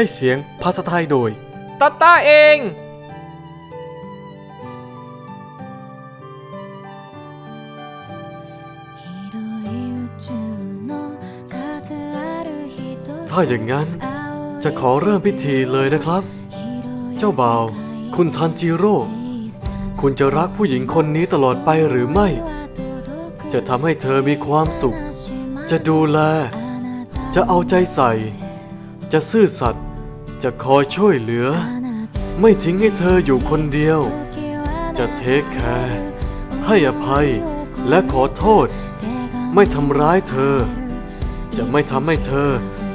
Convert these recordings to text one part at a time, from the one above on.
ให้เสียงภาษาไทยโดยตาต้าเอง ถ้าอย่างนั้นจะขอเริ่มพิธีเลยนะครับ เจ้าบ่าว คุณทันจิโร่ คุณจะรักผู้หญิงคนนี้ตลอดไปหรือไม่ จะทำให้เธอมีความสุข จะดูแล จะเอาใจใส่ จะซื่อสัตย์ จะคอยช่วยเหลือ ไม่ทิ้งให้เธออยู่คนเดียว จะเทคแคร์ให้อภัยและขอโทษ ไม่ทำร้ายเธอ จะไม่ทำให้เธอ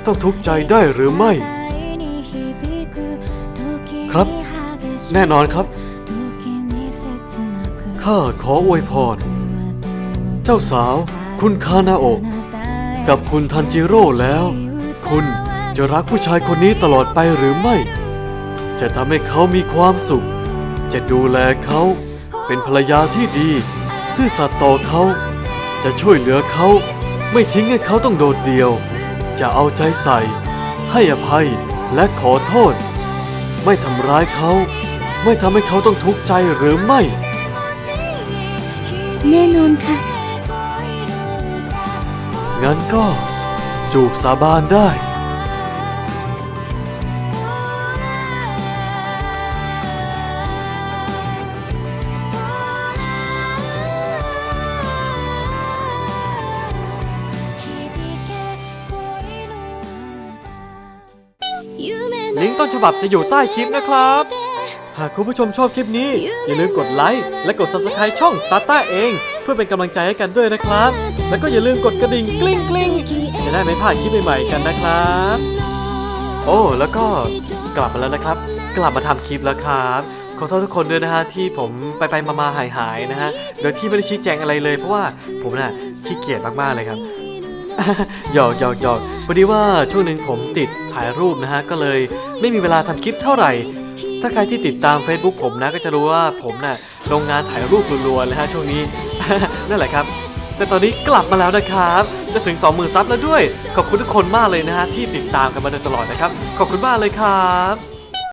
ต้องทุกข์ใจได้หรือไม่ ครับ แน่นอนครับ ข้าขออวยพร เจ้าสาว คุณคานาโอะกับคุณทันจิโร่แล้ว คุณ จะรักผู้ชายคนนี้ตลอดไปหรือไม่ จะทำให้เขามีความสุข จะดูแลเขาเป็นภรรยาที่ดี ซื่อสัตย์ต่อเขา จะช่วยเหลือเขา ไม่ทิ้งให้เขาต้องโดดเดี่ยว จะเอาใจใส่ ให้อภัยและขอโทษ ไม่ทำร้ายเขา ไม่ทำให้เขาต้องทุกข์ใจหรือไม่ แน่นอนค่ะ งั้นก็ จูบสาบานได้ ลิงก์ต้นฉบับจะอยู่ใต้คลิปนะครับ หากคุณผู้ชมชอบคลิปนี้ อย่าลืมกดไลค์และกด subscribe ช่องตาต้าเอง เพื่อเป็นกำลังใจให้กันด้วยนะครับ แล้วก็อย่าลืมกดกระดิ่งกลิ้งกลิ้งจะได้ไม่พลาดคลิปใหม่ๆกันนะครับ โอ้แล้วก็กลับมาแล้วนะครับ กลับมาทำคลิปแล้วครับขอโทษทุกคนด้วยนะฮะที่ผมไปไปมามาหายหายนะฮะโดยที่ไม่ได้ชี้แจงอะไรเลยเพราะว่าผมน่ะขี้เกียจมากๆเลยครับ หยอกหยอกหยอกพอดีว่าช่วงหนึ่งผมติดถ่ายรูปนะฮะ ก็เลยไม่มีเวลาทำคลิปเท่าไหร่ ถ้าใครที่ติดตาม Facebook ผมนะก็จะรู้ว่าผมน่ะลงงานถ่ายรูปรัวๆเลยฮะช่วงนี้ นั่นแหละครับ แต่ตอนนี้กลับมาแล้วนะครับ จะถึง 20,000ซับแล้วด้วย ขอบคุณทุกคนมากเลยนะฮะที่ติดตามกันมาโดยตลอดนะครับ ขอบคุณมากเลยครับ